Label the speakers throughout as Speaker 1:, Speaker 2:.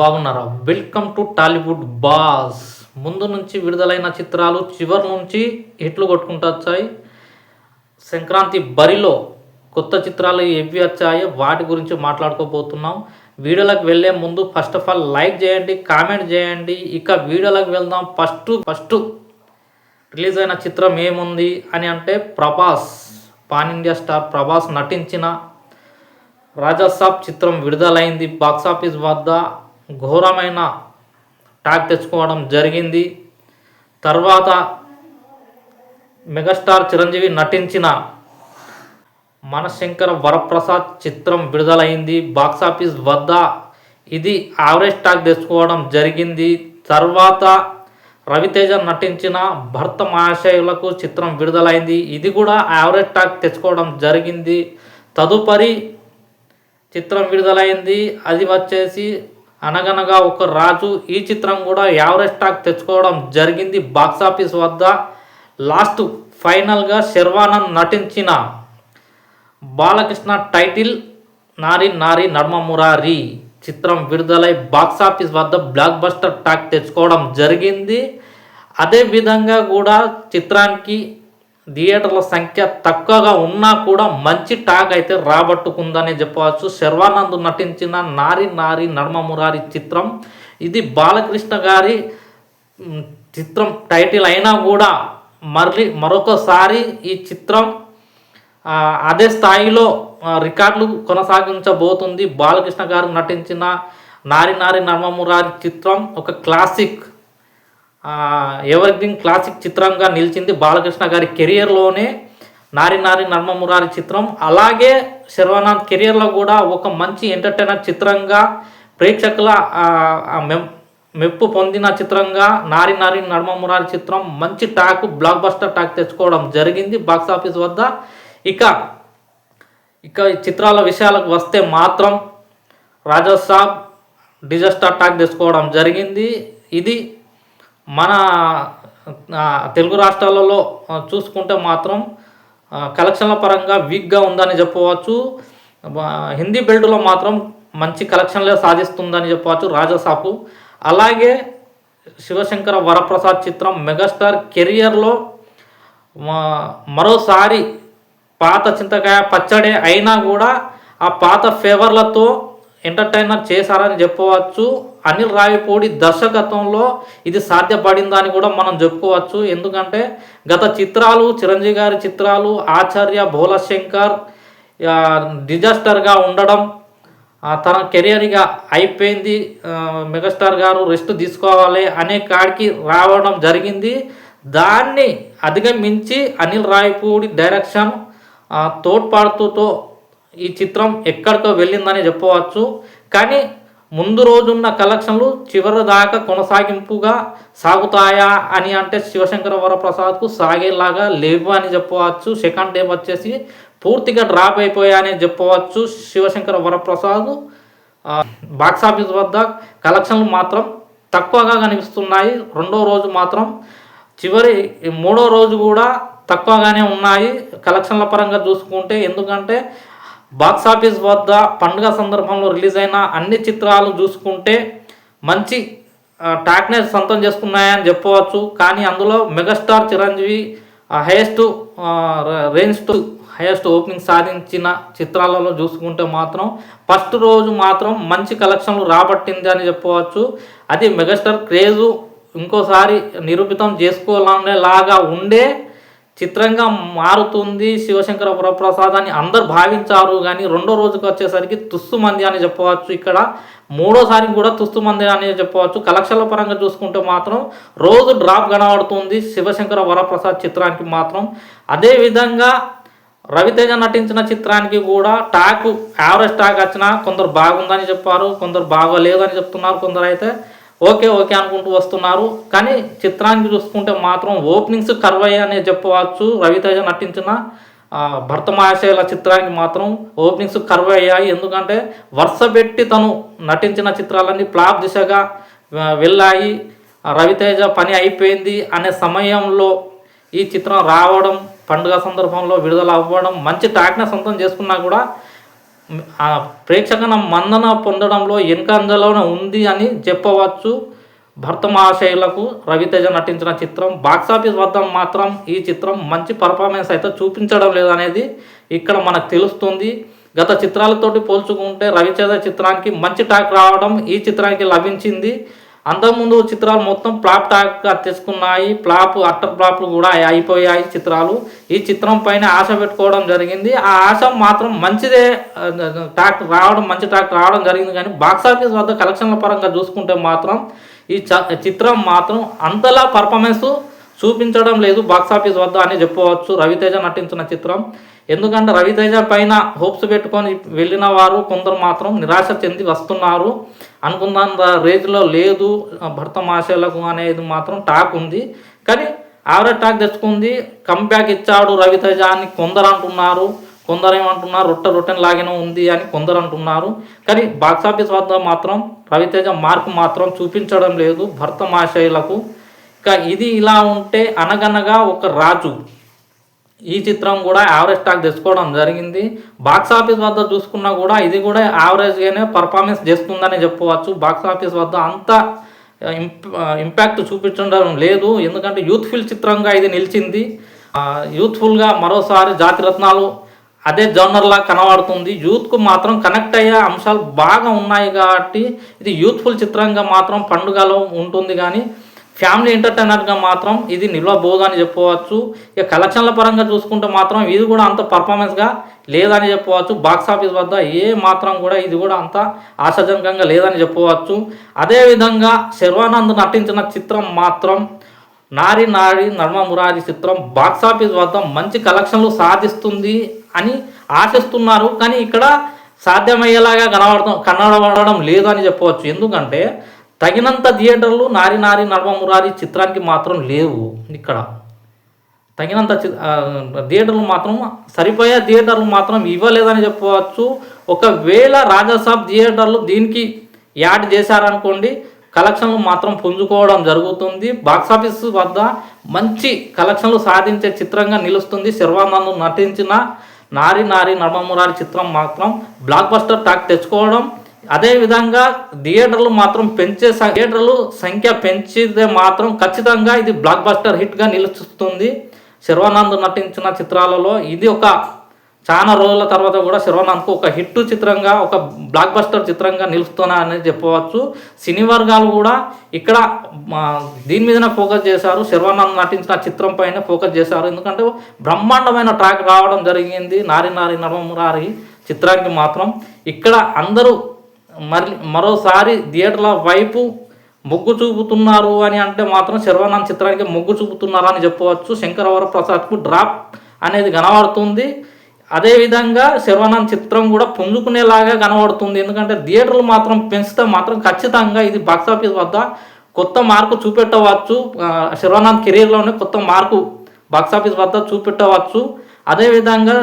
Speaker 1: బాగున్నారా? Welcome to Tollywood boss ముందు నుంచి విడుదలైన చిత్రాలు చివరి నుంచి హిట్లు కొట్టుకుంటూ వచ్చాయి. సంక్రాంతి బరిలో కొత్త చిత్రాలు ఏవి వచ్చాయో వాటి గురించి మాట్లాడుకోబోతున్నాం. వీడియోలకు వెళ్ళే ముందు ఫస్ట్ ఆఫ్ ఆల్ లైక్ చేయండి కామెంట్ చేయండి. ఇక వీడియోలకు వెళ్దాం. ఫస్ట్ ఫస్ట్ రిలీజ్ అయిన చిత్రం ఏముంది అని అంటే Prabhas pan India star Prabhas నటించిన రాజాసాబ్ చిత్రం విడుదలైంది. బాక్సాఫీస్ వద్ద ఘోరమైన టాక్ తెచ్చుకోవడం జరిగింది. తర్వాత మెగాస్టార్ చిరంజీవి నటించిన మనశంకర వరప్రసాద్ చిత్రం విడుదలైంది. బాక్సాఫీస్ వద్ద ఇది యావరేజ్ టాక్ తెచ్చుకోవడం జరిగింది. తర్వాత రవితేజ నటించిన భర్త మహాశయులకు చిత్రం విడుదలైంది. ఇది కూడా యావరేజ్ టాక్ తెచ్చుకోవడం జరిగింది. తదుపరి చిత్రం విడుదలైంది. అది వచ్చేసి అనగనగా ఒక రాజు ఈ చిత్రం కూడా యావరేజ్ టాక్ తెచ్చుకోవడం జరిగింది బాక్సాఫీస్ వద్ద. లాస్ట్ ఫైనల్గా శర్వానంద్ నటించిన బాలకృష్ణ టైటిల్ నారి నారి నర్మ మురారి చిత్రం విడుదలై బాక్సాఫీస్ వద్ద బ్లాక్ బస్టర్ టాక్ తెచ్చుకోవడం జరిగింది. అదే విధంగా కూడా చిత్రానికి థియేటర్ల సంఖ్య తక్కువగా ఉన్నా కూడా మంచి టాక్ అయితే రాబట్టుకుందనే చెప్పవచ్చు. శర్వానంద్ నటించిన నారి నారి నర్మ మురారి చిత్రం. ఇది బాలకృష్ణ గారి చిత్రం టైటిల్ అయినా కూడా మళ్ళీ మరొకసారి ఈ చిత్రం అదే స్థాయిలో రికార్డులు కొనసాగించబోతుంది. బాలకృష్ణ గారు నటించిన నారి నారి నర్మమురారి చిత్రం ఒక క్లాసిక్. ఎవర్గ్రీన్ క్లాసిక్ చిత్రంగా నిలిచింది బాలకృష్ణ గారి కెరియర్లోనే నారి నారి నర్మమురారి చిత్రం. అలాగే శర్వానంద్ కెరియర్లో కూడా ఒక మంచి ఎంటర్టైనర్ చిత్రంగా ప్రేక్షకుల మెం మెప్పు పొందిన చిత్రంగా నారి నారి నర్మమురారి చిత్రం మంచి టాక్ బ్లాక్ బస్టర్ టాక్ తెచ్చుకోవడం జరిగింది బాక్స్ ఆఫీస్ వద్ద. ఇక ఇక చిత్రాల విషయాలకు వస్తే మాత్రం రాజాసాబ్ డిజాస్టర్ టాక్ తెచ్చుకోవడం జరిగింది. ఇది మన తెలుగు రాష్ట్రాలలో చూసుకుంటే మాత్రం కలెక్షన్ల పరంగా వీక్గా ఉందని చెప్పవచ్చు. హిందీ బెల్ట్లో మాత్రం మంచి కలెక్షన్లే సాధిస్తుందని చెప్పవచ్చు రాజాసాపు అలాగే శివశంకర వరప్రసాద్ చిత్రం మెగాస్టార్ కెరియర్లో మరోసారి పాత చింతకాయ పచ్చడి అయినా కూడా ఆ పాత ఫేవర్లతో ఎంటర్టైనర్ చేశారని చెప్పవచ్చు. అనిల్ రావిపూడి దర్శకత్వంలో ఇది సాధ్యపడిందని కూడా మనం చెప్పుకోవచ్చు. ఎందుకంటే గత చిత్రాలు చిరంజీవి గారి చిత్రాలు ఆచార్య భోలశంకర్ డిజాస్టర్గా ఉండడం తన కెరియర్గా అయిపోయింది. మెగాస్టార్ గారు రెస్ట్ తీసుకోవాలి అనే కాడికి రావడం జరిగింది. దాన్ని అధిగమించి అనిల్ రాయపూడి డైరెక్షన్ తోడ్పాడుతూతో తోడ్పాటుతో ఈ చిత్రం ఎక్కడికో వెళ్ళిందని చెప్పవచ్చు. కానీ ముందు రోజున్న కలెక్షన్లు చివరి దాకా కొనసాగింపుగా సాగుతాయా అని అంటే శివశంకర వరప్రసాద్కు సాగేలాగా లేవు అని చెప్పవచ్చు. సెకండ్ డే వచ్చేసి పూర్తిగా డ్రాప్ అయిపోయాయని చెప్పవచ్చు Shivashankara Varaprasad. Box office box office వద్ద కలెక్షన్లు మాత్రం తక్కువగా కనిపిస్తున్నాయి. రెండో రోజు మాత్రం చివరి మూడో రోజు కూడా తక్కువగానే ఉన్నాయి. కలెక్షన్ల పరంగా చూసుకుంటే ఎందుకంటే బాక్స్ ఆఫీస్ వద్ద పండుగ సందర్భంలో రిలీజ్ అయిన అన్ని చిత్రాలు చూసుకుంటే మంచి టాక్నెస్ సొంతం చేసుకున్నాయని చెప్పవచ్చు. కానీ అందులో megastar Chiranjeevi highest range to highest opening సాధించిన చిత్రాలలో చూసుకుంటే మాత్రం ఫస్ట్ రోజు మాత్రం మంచి కలెక్షన్లు రాబట్టింది అని చెప్పవచ్చు. అది మెగాస్టార్ క్రేజు ఇంకోసారి నిరూపితం చేసుకోవాలనేలాగా ఉండే చిత్రంగా మారుతుంది శివశంకర వరప్రసాద్ అని అందరు భావించారు. కానీ రెండో రోజుకి వచ్చేసరికి తుస్సు మంది అని చెప్పవచ్చు. ఇక్కడ మూడోసారి కూడా తుస్తు మంది అని చెప్పవచ్చు. కలెక్షన్ల పరంగా చూసుకుంటే మాత్రం రోజు డ్రాప్ కనబడుతుంది శివశంకర వరప్రసాద్ చిత్రానికి మాత్రం. అదేవిధంగా రవితేజ నటించిన చిత్రానికి కూడా టాక్ యావరేజ్ టాక్ వచ్చినా కొందరు బాగుందని చెప్పారు కొందరు బాగోలేదు అని చెప్తున్నారు కొందరు అయితే ఓకే ఓకే అనుకుంటూ వస్తున్నారు. కానీ చిత్రానికి చూసుకుంటే మాత్రం ఓపెనింగ్స్ కర్వయ్య అనే చెప్పవచ్చు రవితేజ నటించిన భర్త మహాశయుల చిత్రానికి మాత్రం ఓపెనింగ్స్ కర్వ్ అయ్యాయి ఎందుకంటే వరుస పెట్టి తను నటించిన చిత్రాలన్నీ ఫ్లాప్ దిశగా వెళ్ళాయి. రవితేజ పని అయిపోయింది అనే సమయంలో ఈ చిత్రం రావడం పండుగ సందర్భంలో విడుదల అవ్వడం మంచి టాక్ని సొంతం చేసుకున్నా కూడా ఆ ప్రేక్షకుల మన్నన పొందడంలో వెనుకంజలోనే ఉంది అని చెప్పవచ్చు భర్త మహాశయులకు రవితేజ నటించిన చిత్రం. బాక్సాఫీస్ వద్ద మాత్రం ఈ చిత్రం మంచి పర్ఫార్మెన్స్ అయితే చూపించడం లేదనేది ఇక్కడ మనకు తెలుస్తుంది. గత చిత్రాలతోటి పోల్చుకుంటే రవితేజ చిత్రానికి మంచి టాక్ రావడం ఈ చిత్రానికి లభించింది. అంతకుముందు చిత్రాలు మొత్తం ఫ్లాప్ టాక్గా తెచ్చుకున్నాయి ఫ్లాప్ అట్టర్ ఫ్లాప్లు కూడా అయిపోయాయి చిత్రాలు. ఈ చిత్రం పైన ఆశ పెట్టుకోవడం జరిగింది. ఆ ఆశ మాత్రం మంచిదే. టాక్ రావడం మంచి టాక్ రావడం జరిగింది కానీ బాక్సాఫీస్ వద్ద కలెక్షన్ల పరంగా చూసుకుంటే మాత్రం ఈ చ- చిత్రం మాత్రం అంతలా పర్ఫార్మెన్స్ చూపించడం లేదు బాక్సాఫీస్ వద్ద అని చెప్పవచ్చు రవితేజ నటించిన చిత్రం. ఎందుకంటే రవితేజ పైన హోప్స్ పెట్టుకొని వెళ్ళిన వారు కొందరు మాత్రం నిరాశ చెంది వస్తున్నారు. అనుకున్నంత రేంజ్లో లేదు భర్త మాసేలకు అనేది మాత్రం టాక్ ఉంది. కానీ యావరేజ్ టాక్ తెచ్చుకుంది కంబ్యాక్ ఇచ్చాడు రవితేజ అని కొందరు అంటున్నారు. కొందరు ఏమంటున్నారు రొట్టె రొట్టెని లాగిన ఉంది అని కొందరు అంటున్నారు. కానీ బాక్సాఫీస్ వద్ద మాత్రం రవితేజ మార్క్ మాత్రం చూపించడం లేదు భర్త మాషయులకు ఇక ఇది ఇలా ఉంటే అనగనగా ఒక రాజు. ఈ చిత్రం కూడా యావరేజ్ స్టాక్ తెచ్చుకోవడం జరిగింది. బాక్స్ ఆఫీస్ వద్ద చూసుకున్నా కూడా ఇది కూడా యావరేజ్గానే పర్ఫార్మెన్స్ చేస్తుందని చెప్పవచ్చు బాక్స్ ఆఫీస్ వద్ద అంత ఇంపాక్ట్ చూపించడం లేదు. ఎందుకంటే యూత్ఫుల్ చిత్రంగా ఇది నిలిచింది. యూత్ఫుల్గా మరోసారి జాతి రత్నాలు అదే జోనర్లా కనబడుతుంది. యూత్కు మాత్రం కనెక్ట్ అయ్యే అంశాలు బాగా ఉన్నాయి కాబట్టి ఇది యూత్ఫుల్ చిత్రంగా మాత్రం పండుగలో ఉంటుంది కానీ ఫ్యామిలీ ఎంటర్టైనర్గా మాత్రం ఇది నిలవబోదు అని చెప్పవచ్చు. ఇక కలెక్షన్ల పరంగా చూసుకుంటే మాత్రం ఇది కూడా అంత పర్ఫార్మెన్స్గా లేదని చెప్పవచ్చు. బాక్స్ ఆఫీస్ వద్ద ఏ మాత్రం కూడా ఇది కూడా అంత ఆశాజనకంగా లేదని చెప్పవచ్చు. అదేవిధంగా శర్వానంద్ నటించిన చిత్రం మాత్రం నారి నారి నర్మ మురారి చిత్రం బాక్స్ ఆఫీస్ వద్ద మంచి కలెక్షన్లు సాధిస్తుంది అని ఆశిస్తున్నారు. కానీ ఇక్కడ సాధ్యమయ్యేలాగా కనబడటం కనబడడం లేదు అని చెప్పవచ్చు. ఎందుకంటే తగినంత థియేటర్లు నారి నారి నర్మ మురారి చిత్రానికి మాత్రం లేవు ఇక్కడ. తగినంత చి- థియేటర్లు మాత్రం సరిపోయే థియేటర్లు మాత్రం ఇవ్వలేదని చెప్పవచ్చు. ఒకవేళ రాజాసాబ్ థియేటర్లు దీనికి యాడ్ చేశారనుకోండి కలెక్షన్లు మాత్రం పుంజుకోవడం జరుగుతుంది. బాక్సాఫీస్ వద్ద మంచి కలెక్షన్లు సాధించే చిత్రంగా నిలుస్తుంది శర్వానంద్ నటించిన నారి నారి నర్మమురారి చిత్రం మాత్రం. బ్లాక్ బస్టర్ టాక్ తెచ్చుకోవడం అదేవిధంగా థియేటర్లు మాత్రం పెంచే థియేటర్లు సంఖ్య పెంచితే మాత్రం ఖచ్చితంగా ఇది బ్లాక్ బస్టర్ హిట్గా నిలుస్తుంది. శర్వానంద్ నటించిన చిత్రాలలో ఇది ఒక చాలా రోజుల తర్వాత కూడా శర్వానంద్కు ఒక హిట్ చిత్రంగా ఒక బ్లాక్ బస్టర్ చిత్రంగా నిలుస్తున్నా అనేది చెప్పవచ్చు. సినీ వర్గాలు కూడా ఇక్కడ దీని మీదనే ఫోకస్ చేశారు. శర్వానంద్ నటించిన చిత్రం పైన ఫోకస్ చేశారు. ఎందుకంటే బ్రహ్మాండమైన ట్రాక్ రావడం జరిగింది. నారి నారి నర్మమురారి చిత్రానికి మాత్రం. ఇక్కడ అందరూ మరి మరోసారి థియేటర్ల వైపు మొగ్గు చూపుతున్నారు అని అంటే మాత్రం శర్వానంద్ చిత్రానికి మొగ్గు చూపుతున్నారు అని చెప్పవచ్చు. శంకరవర ప్రసాద్కు డ్రాప్ అనేది కనబడుతుంది. అదేవిధంగా శర్వానంద్ చిత్రం కూడా పుంజుకునేలాగా కనబడుతుంది. ఎందుకంటే థియేటర్లు మాత్రం పెంచితే మాత్రం ఖచ్చితంగా ఇది బాక్సాఫీస్ వద్ద కొత్త మార్కు చూపెట్టవచ్చు. శర్వానంద్ కెరీర్లోనే కొత్త మార్కు బాక్సాఫీస్ వద్ద చూపెట్టవచ్చు. అదేవిధంగా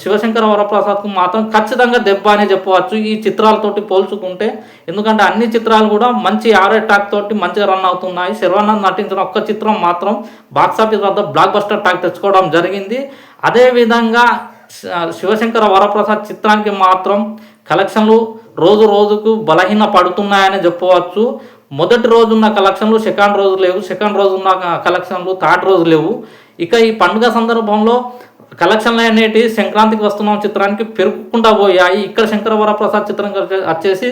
Speaker 1: శివశంకర వరప్రసాద్కు మాత్రం ఖచ్చితంగా దెబ్బ అనే చెప్పవచ్చు. ఈ చిత్రాలతోటి పోల్చుకుంటే ఎందుకంటే అన్ని చిత్రాలు కూడా మంచి ఆర్ టాక్ తోటి మంచిగా రన్ అవుతున్నాయి. శర్వానంద్ నటించిన ఒక్క చిత్రం మాత్రం బాక్సాఫీస్ వద్ద బ్లాక్ బస్టర్ టాక్ తెచ్చుకోవడం జరిగింది. అదేవిధంగా శివశంకర వరప్రసాద్ చిత్రానికి మాత్రం కలెక్షన్లు రోజు రోజుకు బలహీన పడుతున్నాయని చెప్పవచ్చు. మొదటి రోజున్న కలెక్షన్లు సెకండ్ రోజు లేవు. సెకండ్ రోజున్న కలెక్షన్లు థర్డ్ రోజు లేవు. ఇక ఈ పండుగ సందర్భంలో కలెక్షన్లు అనేటివి సంక్రాంతికి వస్తున్నాం చిత్రానికి పెరుగుకుంటా పోయాయి. ఇక్కడ శంకరవరప్రసాద్ చిత్రం వచ్చేసి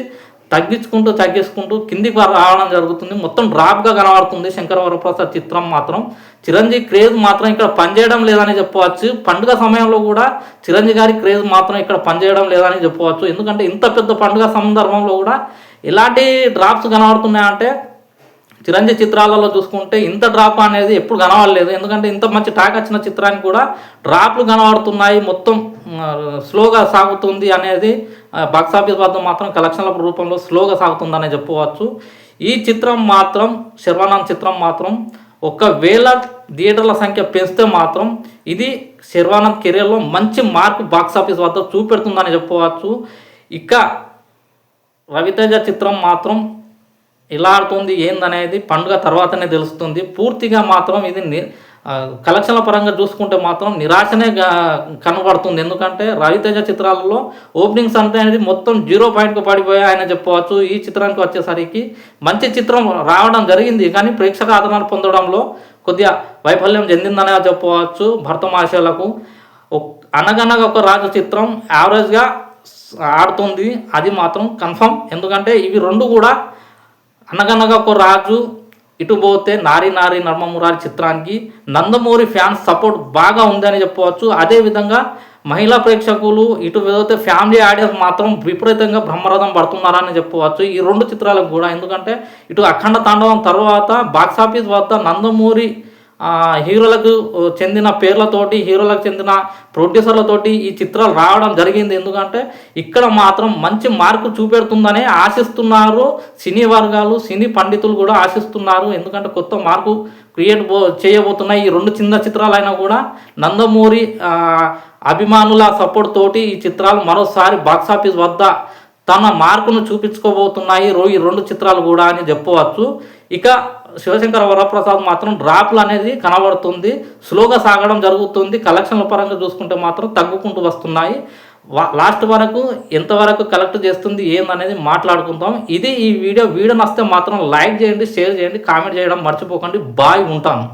Speaker 1: తగ్గించుకుంటూ తగ్గించుకుంటూ కిందికి రావడం జరుగుతుంది. మొత్తం డ్రాప్గా కనబడుతుంది శంకరవరప్రసాద్ చిత్రం మాత్రం. చిరంజీవి క్రేజ్ మాత్రం ఇక్కడ పనిచేయడం లేదని చెప్పవచ్చు. పండుగ సమయంలో కూడా చిరంజీవి గారి క్రేజ్ మాత్రం ఇక్కడ పనిచేయడం లేదని చెప్పవచ్చు. ఎందుకంటే ఇంత పెద్ద పండుగ సందర్భంలో కూడా ఎలాంటి డ్రాప్స్ కనబడుతున్నాయంటే చిరంజీవి చిత్రాలలో చూసుకుంటే ఇంత డ్రాప్ అనేది ఎప్పుడు కనబడలేదు. ఎందుకంటే ఇంత మంచి టాక్ వచ్చిన చిత్రానికి కూడా డ్రాప్లు కనబడుతున్నాయి. మొత్తం స్లోగా సాగుతుంది అనేది బాక్స్ ఆఫీస్ వద్ద మాత్రం కలెక్షన్ల రూపంలో స్లోగా సాగుతుందనే చెప్పవచ్చు ఈ చిత్రం మాత్రం శర్వానంద్ చిత్రం మాత్రం ఒకవేళ థియేటర్ల సంఖ్య పెంచితే మాత్రం ఇది శర్వానంద్ కెరీర్లో మంచి మార్క్ బాక్స్ ఆఫీస్ వద్ద చూపెడుతుందని చెప్పవచ్చు ఇక రవితేజ చిత్రం మాత్రం ఎలా ఆడుతుంది ఏందనేది పండుగ తర్వాతనే తెలుస్తుంది. పూర్తిగా మాత్రం ఇది కలెక్షన్ల పరంగా చూసుకుంటే మాత్రం నిరాశనే కనబడుతుంది. ఎందుకంటే రవితేజ చిత్రాలలో ఓపెనింగ్స్ అంతా అనేది మొత్తం జీరో పాయింట్కి పడిపోయాయి ఆయన చెప్పవచ్చు. ఈ చిత్రానికి వచ్చేసరికి మంచి చిత్రం రావడం జరిగింది. కానీ ప్రేక్షక ఆదరణ పొందడంలో కొద్దిగా వైఫల్యం చెందిందనే చెప్పవచ్చు భరతమాషలకు. అనగనగా ఒక రాజు చిత్రం యావరేజ్గా ఆడుతుంది. అది మాత్రం కన్ఫర్మ్. ఎందుకంటే ఇవి రెండు కూడా అనగనగా ఒక రాజు ఇటు పోతే నారి నారి నర్మమురారి చిత్రానికి నందమూరి ఫ్యాన్స్ సపోర్ట్ బాగా ఉందని చెప్పవచ్చు. అదేవిధంగా మహిళా ప్రేక్షకులు ఇటు పోతే ఫ్యామిలీ ఆడియన్స్ మాత్రం విపరీతంగా బ్రహ్మరథం పడుతున్నారని చెప్పవచ్చు. ఈ రెండు చిత్రాలకు కూడా. ఎందుకంటే ఇటు అఖండ తాండవం తర్వాత బాక్సాఫీస్ వద్ద నందమూరి హీరోలకు చెందిన పేర్లతోటి హీరోలకు చెందిన ప్రొడ్యూసర్లతోటి ఈ చిత్రాలు రావడం జరిగింది. ఎందుకంటే ఇక్కడ మాత్రం మంచి మార్కు చూపెడుతుందని ఆశిస్తున్నారు సినీ వర్గాలు సినీ పండితులు కూడా ఆశిస్తున్నారు. ఎందుకంటే కొత్త మార్కు క్రియేట్ బో చేయబోతున్నాయి. ఈ రెండు చిన్న చిత్రాలైనా కూడా నందమూరి అభిమానుల సపోర్ట్ తోటి ఈ చిత్రాలు మరోసారి బాక్సాఫీస్ వద్ద తన మార్కును చూపించుకోబోతున్నాయి. రో- ఈ రెండు చిత్రాలు కూడా అని చెప్పవచ్చు. ఇక శివశంకర వరప్రసాద్ మాత్రం డ్రాప్లు అనేది కనబడుతుంది. స్లోగా సాగడం జరుగుతుంది. కలెక్షన్ల పరంగా చూసుకుంటే మాత్రం తగ్గుకుంటూ వస్తున్నాయి. లాస్ట్ వరకు ఎంతవరకు కలెక్ట్ చేస్తుంది ఏందనేది మాట్లాడుకుందాం. ఇది ఈ వీడియో. వీడియో నస్తే మాత్రం లైక్ చేయండి షేర్ చేయండి కామెంట్ చేయడం మర్చిపోకండి. బాయ్ ఉంటాను.